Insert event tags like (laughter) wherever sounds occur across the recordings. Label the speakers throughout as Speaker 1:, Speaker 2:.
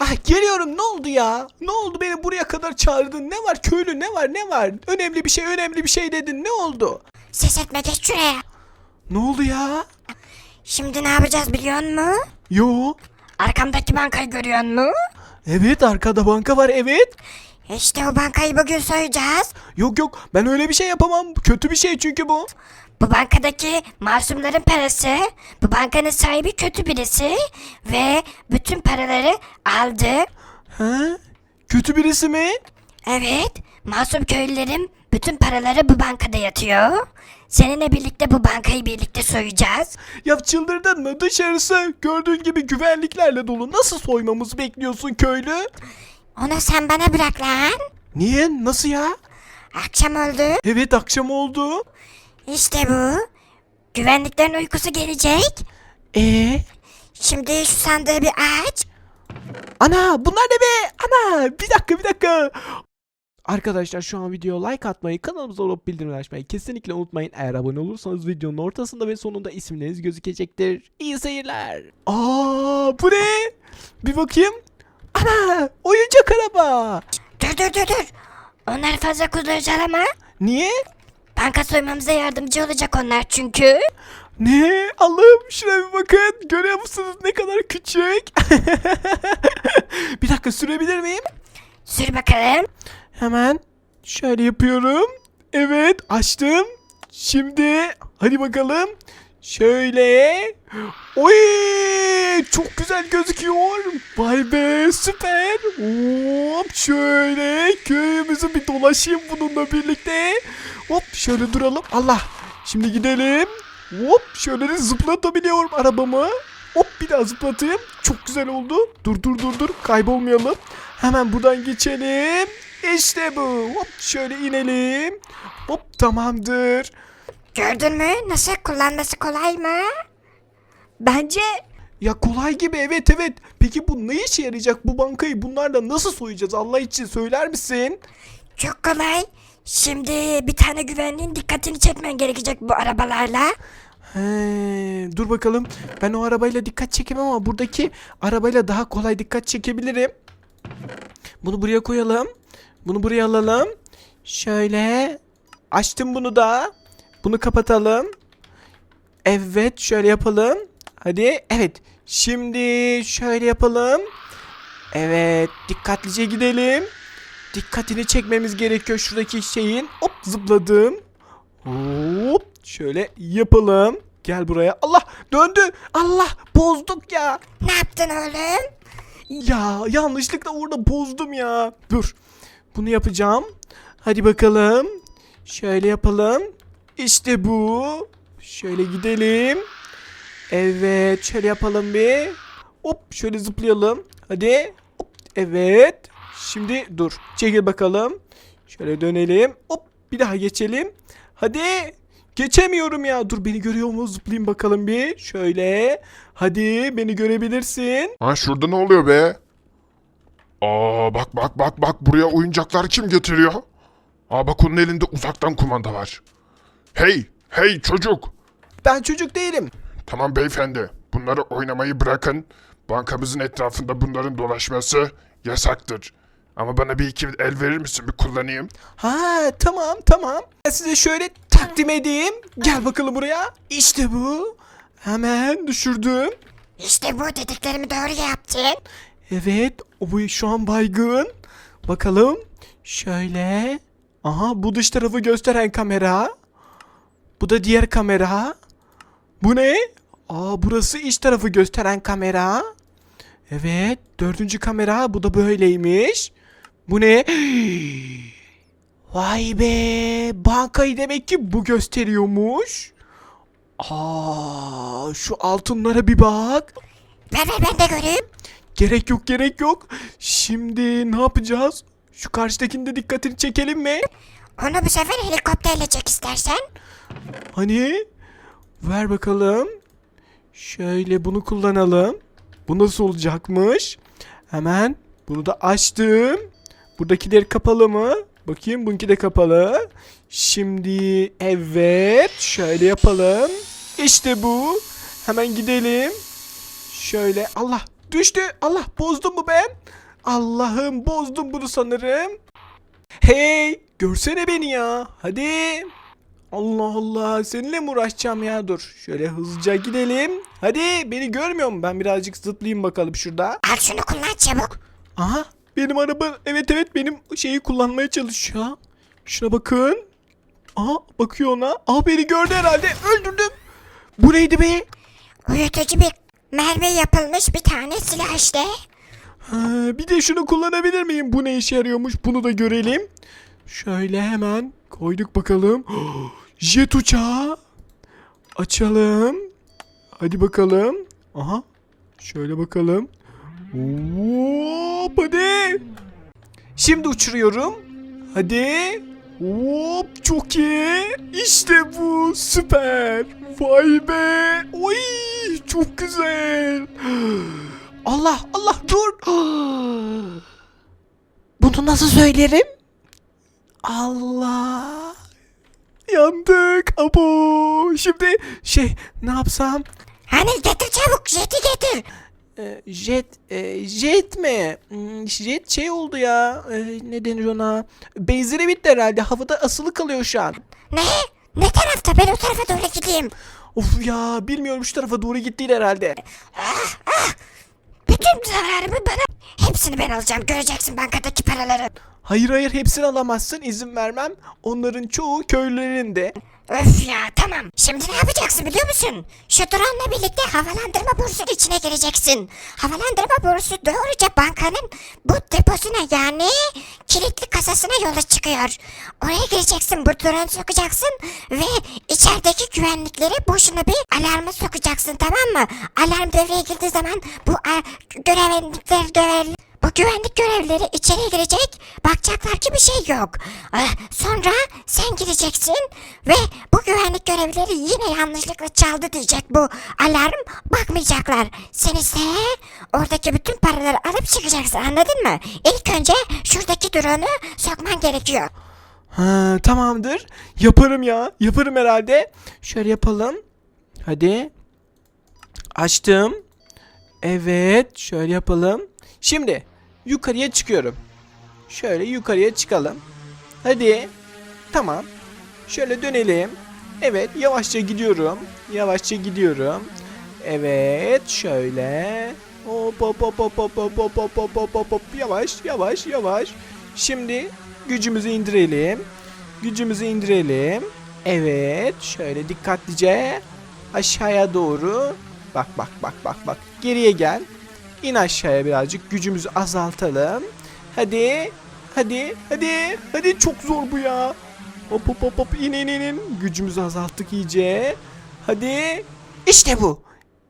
Speaker 1: Ah geliyorum ne oldu ya? Ne oldu beni buraya kadar çağırdın? Ne var köylü ne var ne var? Önemli bir şey önemli bir şey dedin ne oldu?
Speaker 2: Ses etme geç şuraya.
Speaker 1: Ne oldu ya?
Speaker 2: Şimdi ne yapacağız biliyor musun?
Speaker 1: Yo.
Speaker 2: Arkamdaki bankayı görüyor musun?
Speaker 1: Evet arkada banka var evet.
Speaker 2: İşte o bankayı bugün soyacağız.
Speaker 1: Yok yok ben öyle bir şey yapamam. Kötü bir şey çünkü bu.
Speaker 2: Bu bankadaki masumların parası, bu bankanın sahibi kötü birisi ve bütün paraları aldı.
Speaker 1: Ha? Kötü birisi mi?
Speaker 2: Evet, masum köylülerin bütün paraları bu bankada yatıyor. Seninle birlikte bu bankayı birlikte soyacağız.
Speaker 1: Ya çıldırdın mı? Dışarısı gördüğün gibi güvenliklerle dolu. Nasıl soymamızı bekliyorsun köylü?
Speaker 2: Onu sen bana bırak lan.
Speaker 1: Niye? Nasıl ya?
Speaker 2: Akşam oldu.
Speaker 1: Evet akşam oldu.
Speaker 2: İşte bu. Güvenliklerin uykusu gelecek.
Speaker 1: Ee?
Speaker 2: Şimdi şu sandığı bir aç.
Speaker 1: Ana bunlar ne be? Ana bir dakika bir dakika. Arkadaşlar şu an videoya like atmayı, kanalımıza olup bildirimleri açmayı kesinlikle unutmayın. Eğer abone olursanız videonun ortasında ve sonunda isimleriniz gözükecektir. İyi seyirler. Aa bu ne? Bir bakayım. Ana oyuncak araba.
Speaker 2: Dur dur dur dur. Onları fazla kullanacağım
Speaker 1: Niye?
Speaker 2: Banka soymamıza yardımcı olacak onlar çünkü.
Speaker 1: Ne? Allah'ım şuraya bir bakın. Görüyor musunuz ne kadar küçük? (laughs) bir dakika sürebilir miyim?
Speaker 2: Sür bakalım.
Speaker 1: Hemen şöyle yapıyorum. Evet açtım. Şimdi hadi bakalım. Şöyle. Oy çok güzel gözüküyor. Vay be süper. Hop şöyle köyümüzü bir dolaşayım bununla birlikte. Hop şöyle duralım. Allah. Şimdi gidelim. Hop şöyle de zıplatabiliyorum arabamı. Hop bir daha zıplatayım. Çok güzel oldu. Dur dur dur dur kaybolmayalım. Hemen buradan geçelim. İşte bu. Hop şöyle inelim. Hop tamamdır.
Speaker 2: Gördün mü? Nasıl kullanması kolay mı? Bence
Speaker 1: Ya kolay gibi evet evet. Peki bu ne işe yarayacak bu bankayı bunlarla nasıl soyacağız Allah için söyler misin?
Speaker 2: çok kolay. Şimdi bir tane güvenliğin dikkatini çekmen gerekecek bu arabalarla.
Speaker 1: He, dur bakalım. Ben o arabayla dikkat çekemem ama buradaki arabayla daha kolay dikkat çekebilirim. Bunu buraya koyalım. Bunu buraya alalım. Şöyle. Açtım bunu da. Bunu kapatalım. Evet şöyle yapalım. Hadi evet. Şimdi şöyle yapalım. Evet dikkatlice gidelim. Dikkatini çekmemiz gerekiyor şuradaki şeyin. Hop zıpladım. Hop şöyle yapalım. Gel buraya. Allah döndü. Allah bozduk ya.
Speaker 2: Ne yaptın oğlum?
Speaker 1: Ya yanlışlıkla orada bozdum ya. Dur. Bunu yapacağım. Hadi bakalım. Şöyle yapalım. İşte bu. Şöyle gidelim. Evet, şöyle yapalım bir. Hop, şöyle zıplayalım. Hadi. Hop, evet. Şimdi dur. Çekil bakalım. Şöyle dönelim. Hop, bir daha geçelim. Hadi. Geçemiyorum ya. Dur beni görüyor mu? Zıplayayım bakalım bir. Şöyle. Hadi beni görebilirsin.
Speaker 3: Ha şurada ne oluyor be? Aa bak bak bak bak buraya oyuncaklar kim getiriyor? Aa bak onun elinde uzaktan kumanda var. Hey hey çocuk.
Speaker 1: Ben çocuk değilim.
Speaker 3: Tamam beyefendi bunları oynamayı bırakın. Bankamızın etrafında bunların dolaşması yasaktır. Ama bana bir iki el verir misin bir kullanayım?
Speaker 1: Ha tamam tamam. Ben size şöyle takdim edeyim. Gel bakalım buraya. İşte bu. Hemen düşürdüm.
Speaker 2: İşte bu dediklerimi doğru yaptın.
Speaker 1: Evet o bu şu an baygın. Bakalım. Şöyle. Aha bu dış tarafı gösteren kamera. Bu da diğer kamera. Bu ne? Aa burası iç tarafı gösteren kamera. Evet dördüncü kamera bu da böyleymiş. Bu ne? (gasps) Vay be bankayı demek ki bu gösteriyormuş. Aa şu altınlara bir bak.
Speaker 2: Ver ver ben de göreyim.
Speaker 1: Gerek yok gerek yok. Şimdi ne yapacağız? Şu karşıdakinin de dikkatini çekelim mi?
Speaker 2: Onu bu sefer helikopterle çek istersen.
Speaker 1: Hani? Ver bakalım. Şöyle bunu kullanalım. Bu nasıl olacakmış? Hemen bunu da açtım. Buradakiler kapalı mı? Bakayım bununki de kapalı. Şimdi evet şöyle yapalım. İşte bu. Hemen gidelim. Şöyle Allah düştü. Allah bozdum mu ben? Allah'ım bozdum bunu sanırım. Hey görsene beni ya. Hadi. Allah Allah seninle mi uğraşacağım ya dur. Şöyle hızlıca gidelim. Hadi beni görmüyor mu? Ben birazcık zıplayayım bakalım şurada.
Speaker 2: Al şunu kullan çabuk.
Speaker 1: Aha benim araba evet evet benim şeyi kullanmaya çalışıyor. Şuna bakın. Aha bakıyor ona. Aa beni gördü herhalde öldürdüm. Bu neydi be?
Speaker 2: Uyutucu bir mermi yapılmış bir tane silah işte.
Speaker 1: Ha, bir de şunu kullanabilir miyim? Bu ne işe yarıyormuş? Bunu da görelim. Şöyle hemen koyduk bakalım. (gasps) Jet uçağı. Açalım. Hadi bakalım. Aha. Şöyle bakalım. Hop hadi. Şimdi uçuruyorum. Hadi. Hop çok iyi. İşte bu süper. Vay be. Oy çok güzel. Allah Allah dur. Bunu nasıl söylerim? Allah. Yandık. Abo. Şimdi şey ne yapsam?
Speaker 2: Hani getir çabuk jeti getir.
Speaker 1: Ee, jet e, jet mi? Hmm, Jet şey oldu ya. Ee, ne denir ona? Benzeri bitti herhalde. Havada asılı kalıyor şu an.
Speaker 2: Ne? Ne tarafta? Ben o tarafa doğru gideyim.
Speaker 1: Of ya bilmiyorum şu tarafa doğru gitti herhalde.
Speaker 2: Bütün zararımı bana... Hepsini ben alacağım. Göreceksin bankadaki paraları.
Speaker 1: Hayır hayır hepsini alamazsın izin vermem. Onların çoğu köylülerinde.
Speaker 2: Öf ya tamam. Şimdi ne yapacaksın biliyor musun? Şu drone'la birlikte havalandırma borusunun içine gireceksin. Havalandırma borusu doğruca bankanın bu deposuna yani kilitli kasasına yola çıkıyor. Oraya gireceksin bu drone'u sokacaksın ve içerideki güvenlikleri boşuna bir alarma sokacaksın tamam mı? Alarm devreye girdiği zaman bu görevliler görevli bu güvenlik görevlileri içeri girecek, bakacaklar ki bir şey yok. Ah, Sonra sen gireceksin ve bu güvenlik görevlileri yine yanlışlıkla çaldı diyecek bu alarm. Bakmayacaklar. Sen ise oradaki bütün paraları alıp çıkacaksın anladın mı? İlk önce şuradaki drone'u sokman gerekiyor.
Speaker 1: Ha, tamamdır. Yaparım ya. Yaparım herhalde. Şöyle yapalım. Hadi. Açtım. Evet. Şöyle yapalım. Şimdi yukarıya çıkıyorum. Şöyle yukarıya çıkalım. Hadi. Tamam. Şöyle dönelim. Evet. Yavaşça gidiyorum. Yavaşça gidiyorum. Evet. Şöyle. Hop hop hop hop hop hop hop hop hop hop hop hop. Yavaş yavaş yavaş. Şimdi gücümüzü indirelim. Gücümüzü indirelim. Evet. Şöyle dikkatlice aşağıya doğru. Bak bak bak bak bak. Geriye gel. İn aşağıya birazcık. Gücümüzü azaltalım. Hadi. Hadi. Hadi. Hadi çok zor bu ya. Hop hop hop hop in in in in. Gücümüzü azalttık iyice. Hadi. İşte bu.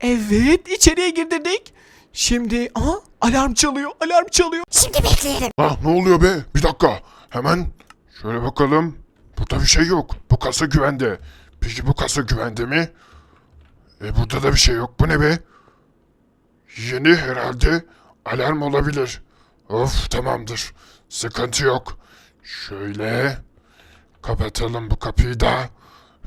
Speaker 1: Evet içeriye girdirdik. Şimdi aha alarm çalıyor. Alarm çalıyor.
Speaker 2: Şimdi bekleyelim.
Speaker 3: Ah ne oluyor be? Bir dakika. Hemen şöyle bakalım. Burada bir şey yok. Bu kasa güvende. Peki bu kasa güvende mi? E burada da bir şey yok. Bu ne be? Yeni herhalde alarm olabilir. Of tamamdır. Sıkıntı yok. Şöyle kapatalım bu kapıyı da.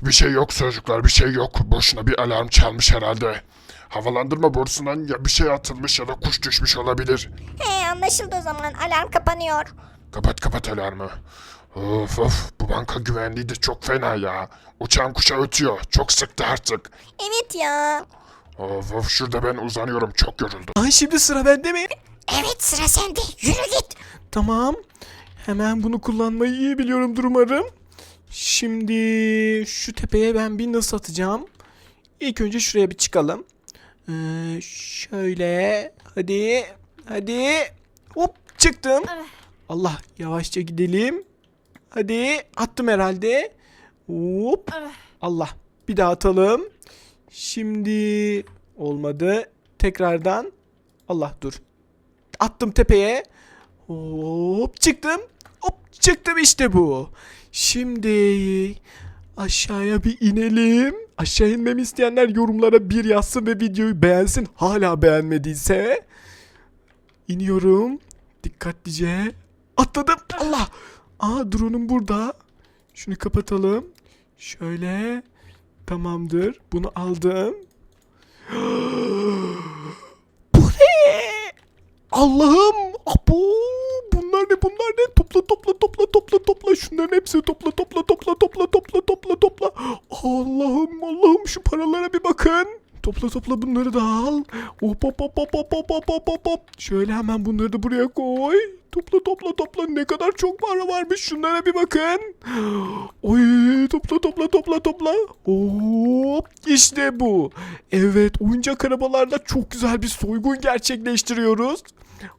Speaker 3: Bir şey yok çocuklar bir şey yok. Boşuna bir alarm çalmış herhalde. Havalandırma borusundan ya bir şey atılmış ya da kuş düşmüş olabilir.
Speaker 2: He anlaşıldı o zaman alarm kapanıyor.
Speaker 3: Kapat kapat alarmı. Of of bu banka güvenliği de çok fena ya. Uçan kuşa ötüyor. Çok sıktı artık.
Speaker 2: Evet ya.
Speaker 3: Of of şurada ben uzanıyorum çok yoruldum.
Speaker 1: Ay şimdi sıra bende mi?
Speaker 2: Evet sıra sende. Yürü git.
Speaker 1: Tamam. Hemen bunu kullanmayı iyi biliyorumdur umarım. Şimdi şu tepeye ben bir nasıl atacağım? İlk önce şuraya bir çıkalım. Ee, şöyle. Hadi. Hadi. Hop çıktım. Allah yavaşça gidelim. Hadi attım herhalde. Hop. Allah bir daha atalım. Şimdi olmadı. Tekrardan. Allah dur. Attım tepeye. Hop çıktım. Hop çıktım işte bu. Şimdi aşağıya bir inelim. Aşağı inmemi isteyenler yorumlara bir yazsın ve videoyu beğensin. Hala beğenmediyse. İniyorum. Dikkatlice. Atladım. Allah. Aa drone'um burada. Şunu kapatalım. Şöyle. Tamamdır. Bunu aldım. (gasps) Bu ne? Allah'ım. Abo. Bunlar ne bunlar ne? Topla topla topla topla topla. Şunların hepsini topla topla topla topla topla topla topla. Allah'ım Allah'ım şu paralara bir bakın. Topla topla bunları da al. Hop hop hop hop hop hop hop hop hop. Şöyle hemen bunları da buraya koy. Topla topla topla ne kadar çok para varmış şunlara bir bakın. Topla topla topla topla. Hop işte bu. Evet oyuncak arabalarla çok güzel bir soygun gerçekleştiriyoruz.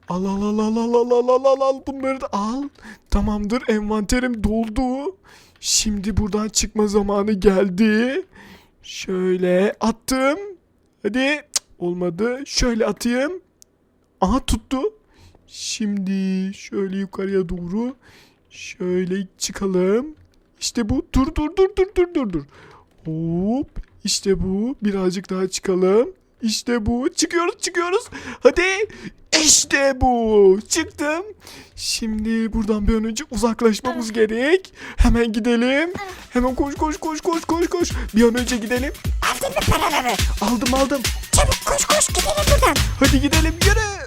Speaker 1: Al al al al al al al al al al bunları da al. Tamamdır envanterim doldu. Şimdi buradan çıkma zamanı geldi. Şöyle attım. Hadi olmadı. Şöyle atayım. Aha tuttu. Şimdi şöyle yukarıya doğru şöyle çıkalım. İşte bu. Dur dur dur dur dur dur dur. Hop. İşte bu. Birazcık daha çıkalım. İşte bu. Çıkıyoruz çıkıyoruz. Hadi. İşte bu. Çıktım. Şimdi buradan bir an önce uzaklaşmamız gerek. Hemen gidelim. Hemen koş koş koş koş koş koş. Bir an önce gidelim.
Speaker 2: Aldın mı paraları?
Speaker 1: Aldım aldım.
Speaker 2: Çabuk koş koş gidelim buradan.
Speaker 1: Hadi gidelim yürü.